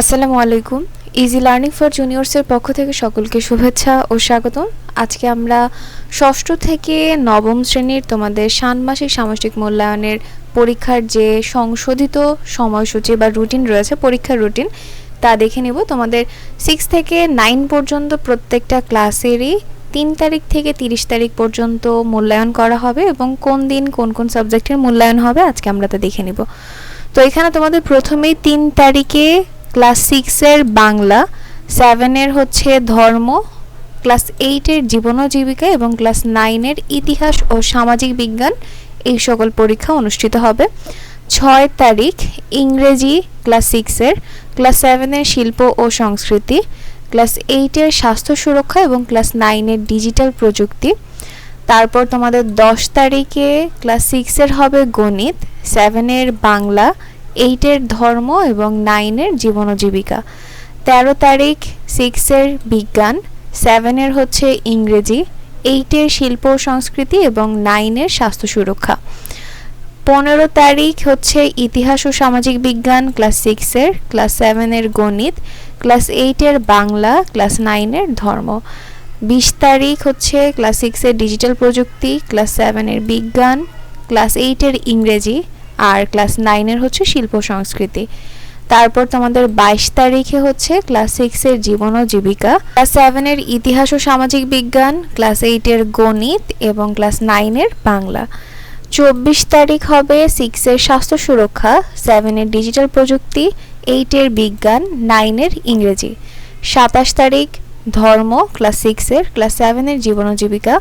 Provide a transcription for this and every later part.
আসসালামু আলাইকুম। Easy learning for জুনিয়র্সের পক্ষ থেকে সকলকে শুভেচ্ছা ও স্বাগতম। আজকে আমরা ষষ্ঠ থেকে নবম শ্রেণির তোমাদের ষান্মাসিক সামষ্টিক মূল্যায়নের পরীক্ষার যে সংশোধিত সময়সূচি বা রুটিন রয়েছে, পরীক্ষার রুটিন তা দেখে নিব। তোমাদের সিক্স থেকে নাইন পর্যন্ত প্রত্যেকটা ক্লাসেরই তিন তারিখ থেকে তিরিশ তারিখ পর্যন্ত মূল্যায়ন করা হবে এবং কোন দিন কোন কোন সাবজেক্টের মূল্যায়ন হবে, আজকে আমরা তা দেখে নেব। তো এখানে তোমাদের প্রথমেই তিন তারিখে ক্লাস সিক্সের বাংলা, সেভেনের হচ্ছে ধর্ম, ক্লাস এইটের জীবন ও জীবিকা এবং ক্লাস নাইনের ইতিহাস ও সামাজিক বিজ্ঞান এই সকল পরীক্ষা অনুষ্ঠিত হবে। ছয় তারিখ, ইংরেজি ক্লাস সিক্সের, ক্লাস সেভেনের শিল্প ও সংস্কৃতি, ক্লাস এইটের স্বাস্থ্য সুরক্ষা এবং ক্লাস নাইনের ডিজিটাল প্রযুক্তি। তারপর তোমাদের দশ তারিখে ক্লাস সিক্সের হবে গণিত, সেভেনের বাংলা এইটের ধর্ম এবং নাইনের জীবন জীবিকা। তেরো তারিখ, সিক্সের বিজ্ঞান, সেভেনের হচ্ছে ইংরেজি, এইটের শিল্প সংস্কৃতি এবং নাইনের স্বাস্থ্য সুরক্ষা। পনেরো তারিখ হচ্ছে ইতিহাস ও সামাজিক বিজ্ঞান, ক্লাস সিক্সের, ক্লাস সেভেনের গণিত, ক্লাস এইটের বাংলা, ক্লাস নাইনের ধর্ম। বিশ তারিখ হচ্ছে ক্লাস সিক্সের ডিজিটাল প্রযুক্তি, ক্লাস সেভেনের বিজ্ঞান, ক্লাস এইটের ইংরেজি আর ক্লাস নাইনের হচ্ছে শিল্প সংস্কৃতি। তারপর তোমাদের বাইশ তারিখে হচ্ছে ক্লাস সিক্সের জীবন ও জীবিকা, ক্লাস সেভেনের ইতিহাস ও সামাজিক বিজ্ঞান, ক্লাস এইটের গণিত এবং ক্লাস নাইনের বাংলা। চব্বিশ তারিখ হবে সিক্সের স্বাস্থ্য সুরক্ষা সেভেনের ডিজিটাল প্রযুক্তি এইটের বিজ্ঞান নাইনের ইংরেজি। সাতাশ তারিখ ধর্ম, ক্লাস সিক্সের ক্লাস সেভেনের জীবন ও জীবিকা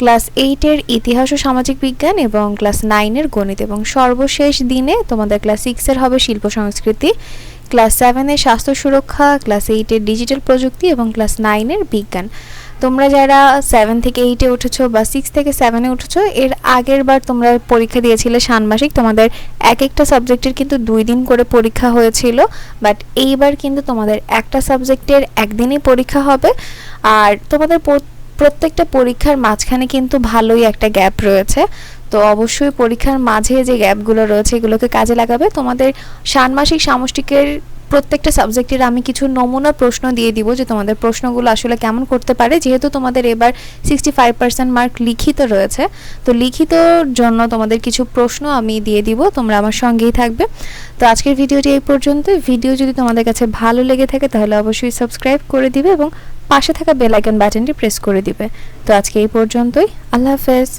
ক্লাস এইটের ইতিহাস ও সামাজিক বিজ্ঞান এবং ক্লাস নাইনের গণিত এবং সর্বশেষ দিনে তোমাদের ক্লাস সিক্সের হবে শিল্প সংস্কৃতি, ক্লাস সেভেনের স্বাস্থ্য সুরক্ষা, ক্লাস এইটের ডিজিটাল প্রযুক্তি এবং ক্লাস নাইনের বিজ্ঞান। তোমরা যারা সেভেন থেকে এইটে উঠেছো বা সিক্স থেকে সেভেনে উঠেছো, এর আগের বার তোমরা পরীক্ষা দিয়েছিলে ষান্মাসিক। তোমাদের এক একটা সাবজেক্টের কিন্তু দুই দিন করে পরীক্ষা হয়েছিল বাট এইবার কিন্তু তোমাদের একটা সাবজেক্টের একদিনই পরীক্ষা হবে। আর তোমাদের প্রত্যেকটা পরীক্ষার মাঝখানে কিন্তু ভালোই একটা গ্যাপ রয়েছে। তো অবশ্যই পরীক্ষার মাঝে যে গ্যাপগুলো রয়েছে, এগুলোকে কাজে লাগাবে। তোমাদের ষান্মাসিক সামষ্টিকের প্রত্যেকটা সাবজেক্টের আমি কিছু নমুনা প্রশ্ন দিয়ে দিব যে তোমাদের প্রশ্নগুলো আসলে কেমন করতে পারে। যেহেতু তোমাদের এবার সিক্সটি ফাইভ পার্সেন্ট মার্ক লিখিত রয়েছে, তো লিখিতর জন্য তোমাদের কিছু প্রশ্ন আমি দিয়ে দিব। তোমরা আমার সঙ্গেই থাকবে। তো আজকের ভিডিওটি এই পর্যন্ত ভিডিও যদি তোমাদের কাছে ভালো লেগে থাকে, তাহলে অবশ্যই সাবস্ক্রাইব করে দিবে এবং পাশে থাকা বেল আইকন বাটনটি প্রেস করে দিবে। তো আজকে এই পর্যন্তই। আল্লাহ হাফেজ।